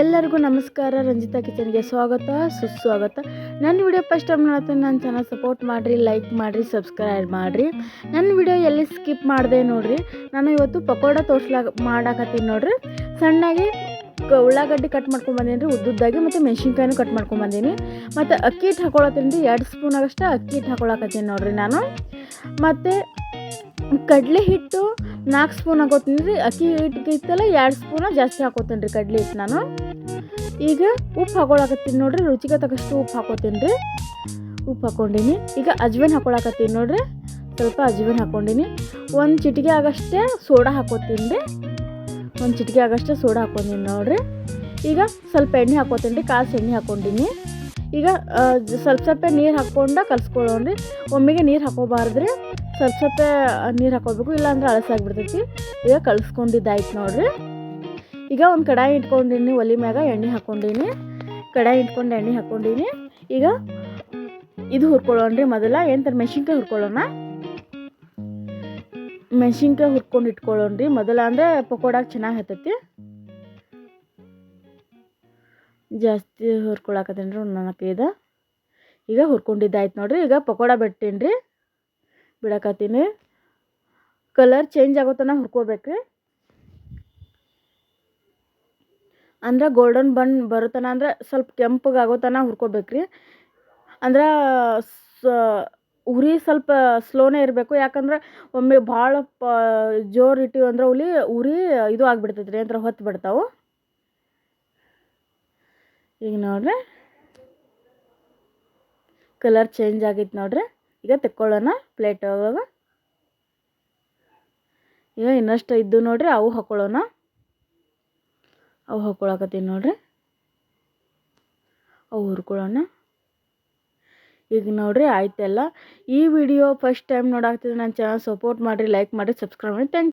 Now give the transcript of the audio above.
ಎಲ್ಲರಿಗೂ ನಮಸ್ಕಾರ, ರಂಜಿತಾ ಕಿಚನ್ಗೆ ಸ್ವಾಗತ, ಸುಸ್ವಾಗತ. ನನ್ನ ವಿಡಿಯೋ ಫಸ್ಟ್ ಟೈಮ್ ನೋಡ್ತೀನಿ ನಾನು ಚಾನಲ್ ಸಪೋರ್ಟ್ ಮಾಡಿರಿ, ಲೈಕ್ ಮಾಡಿರಿ, ಸಬ್ಸ್ಕ್ರೈಬ್ ಮಾಡಿರಿ. ನನ್ನ ವಿಡಿಯೋ ಎಲ್ಲಿ ಸ್ಕಿಪ್ ಮಾಡಿದೆ ನೋಡಿರಿ, ನಾನು ಇವತ್ತು ಪಕೋಡ ತೋರ್ಸ್ಲಾಗ ಮಾಡಾಕತ್ತೀನಿ ನೋಡ್ರಿ. ಸಣ್ಣಾಗಿ ಉಳ್ಳಾಗಡ್ಡಿ ಕಟ್ ಮಾಡ್ಕೊಂಬಂದೀನಿ ರೀ, ಉದ್ದುದ್ದಾಗಿ ಮತ್ತು ಮೆಣಸಿನ್ಕಾಯಿನೂ ಕಟ್ ಮಾಡ್ಕೊಂಬಂದೀನಿ ಮತ್ತು ಅಕ್ಕಿ ಹಿಟ್ಟು ಹಾಕೊಳತ್ತೀನಿ ರೀ, ಎರಡು ಸ್ಪೂನ್ ಅಕ್ಕಿ ಹಿಟ್ಟು ಹಾಕೊಳಕತ್ತೀನಿ ನೋಡಿರಿ ನಾನು. ಮತ್ತು ಕಡಲೆ ಹಿಟ್ಟು ನಾಲ್ಕು ಸ್ಪೂನ್ ಹಾಕೋತೀನಿ ರೀ. ಅಕ್ಕಿ ಹಿಟ್ಟಿಗಿತ್ತಲ್ಲ ಎರಡು ಸ್ಪೂನ ಜಾಸ್ತಿ ಹಾಕೋತೀನಿ ರೀ ಕಡಲೆ ಹಿಟ್ಟು ನಾನು. ಈಗ ಉಪ್ಪು ಹಾಕೊಳಕತ್ತೀನಿ ನೋಡ್ರಿ, ರುಚಿಗೆ ತಕ್ಕಷ್ಟು ಉಪ್ಪು ಹಾಕೋತೀನಿ ರೀ. ಉಪ್ಪು ಹಾಕೊಂಡೀನಿ. ಈಗ ಅಜ್ವೇನ್ ಹಾಕೊಳಕತ್ತೀನಿ ನೋಡ್ರಿ. ಸ್ವಲ್ಪ ಅಜ್ವೇನ್ ಹಾಕೊಂಡೀನಿ. ಒಂದು ಚಿಟಿಕೆ ಆಗಷ್ಟೇ ಸೋಡಾ ಹಾಕೋತೀನಿ ರೀ. ಒಂದು ಚಿಟಿಕೆ ಆಗಷ್ಟೇ ಸೋಡಾ ಹಾಕ್ಕೊಂಡೀನಿ ನೋಡ್ರಿ. ಈಗ ಸ್ವಲ್ಪ ಎಣ್ಣೆ ಹಾಕೋತೀನಿ ರೀ ಕಾಸು ಎಣ್ಣೆ ಹಾಕೊಂಡೀನಿ. ಈಗ ಸ್ವಲ್ಪ ಸ್ವಲ್ಪ ನೀರು ಹಾಕ್ಕೊಂಡು ಕಲ್ಸ್ಕೊಳ್ಳೋಣ್ರಿ ಒಮ್ಮೆಗೆ ನೀರು ಹಾಕೋಬಾರ್ದು ರೀ. ಸ್ವಲ್ಪ ಸ್ವಲ್ಪ ನೀರು ಹಾಕೋಬೇಕು ಇಲ್ಲಾಂದ್ರೆ ಅಳಸಾಗ್ಬಿಡ್ತೈತಿ ಈಗ ಕಲ್ಸ್ಕೊಂಡಿದ್ದಾಯ್ತು ನೋಡ್ರಿ. ಈಗ ಒಂದು ಕಡಾಯಿ ಇಟ್ಕೊಂಡಿನಿ, ಒಲೆ ಮ್ಯಾಗ ಎಣ್ಣೆ ಹಾಕ್ಕೊಂಡೀನಿ ಕಡಾಯಿ ಇಟ್ಕೊಂಡು ಎಣ್ಣೆ ಹಾಕ್ಕೊಂಡೀನಿ ಈಗ ಇದು ಹುರ್ಕೊಳ್ಳೋಣ್ರಿ ಮೊದಲ. ಏನಂತಾರೆ ಮೆಣಸಿನ್ಕಾಯಿ ಹುರ್ಕೊಳ್ಳೋಣ? ಮೆಣಸಿನ್ಕಾಯಿ ಹುರ್ಕೊಂಡು ಇಟ್ಕೊಳ್ಳೋಣ್ರಿ. ಮೊದಲ ಅಂದರೆ ಪಕೋಡಾಗ ಚೆನ್ನಾಗಿ ಹತ್ತೈತಿ. ಜಾಸ್ತಿ ಹುರ್ಕೊಳಕತ್ತೀನಿ ರೀ ಒಂದು ನಾಲ್ಕೈದು. ಈಗ ಹುರ್ಕೊಂಡಿದ್ದಾಯ್ತು ನೋಡ್ರಿ. ಈಗ ಪಕೋಡ ಬಿಡ್ತೀನಿ ರೀ ಬಿಡಕತ್ತೀನಿ. ಕಲರ್ ಚೇಂಜ್ ಆಗೋ ತನಕ ಹುರ್ಕೋಬೇಕ್ರಿ. ಅಂದ್ರೆ ಗೋಲ್ಡನ್ ಬಣ್ಣ ಬರುತ್ತನ ಅಂದ್ರೆ ಸ್ವಲ್ಪ ಕೆಂಪಗೆ ಆಗೋ ತನಕ ಹುರ್ಕೋಬೇಕ್ರಿ. ಅಂದ್ರೆ ಉರಿ ಸ್ವಲ್ಪ ಸ್ಲೋನೇ ಇರಬೇಕು. ಯಾಕಂದ್ರೆ ಒಮ್ಮೆ ಭಾಳ ಪ ಜೋರು ಇಟ್ಟಿವಿ ಅಂದ್ರೆ ಉಲಿ ಉರಿ ಇದು ಆಗಿಬಿಡ್ತೈತೆ ರೀ ಅಂದ್ರೆ ಹೊತ್ತು ಬಿಡ್ತಾವೆ. ಈಗ ನೋಡ್ರಿ. ಕಲರ್ ಚೇಂಜ್ ಆಗೈತೆ ನೋಡ್ರಿ. ಈಗ ತೆಕ್ಕೊಳ್ಳೋಣ ಪ್ಲೇಟ್ ಒಳಗೆ. ಈಗ ಇನ್ನಷ್ಟು ಇದ್ದು ನೋಡ್ರಿ, ಅವು ಹಾಕ್ಕೊಳ್ಳೋಣ ಅವು ಹಾಕ್ಕೊಳಕತ್ತೀನಿ ನೋಡ್ರಿ. ಅವು ಹುರ್ಕೊಳ್ಳೋಣ. ಈಗ ನೋಡ್ರಿ, ಆಯ್ತೆಲ್ಲ. ಈ ವಿಡಿಯೋ ಫಸ್ಟ್ ಟೈಮ್ ನೋಡಾಕ್ತಿದ್ರೆ ನನ್ನ ಚಾನಲ್ ಸಪೋರ್ಟ್ ಮಾಡಿರಿ ಲೈಕ್ ಮಾಡಿ ಸಬ್ಸ್ಕ್ರೈಬ್ ಮಾಡಿ ಥ್ಯಾಂಕ್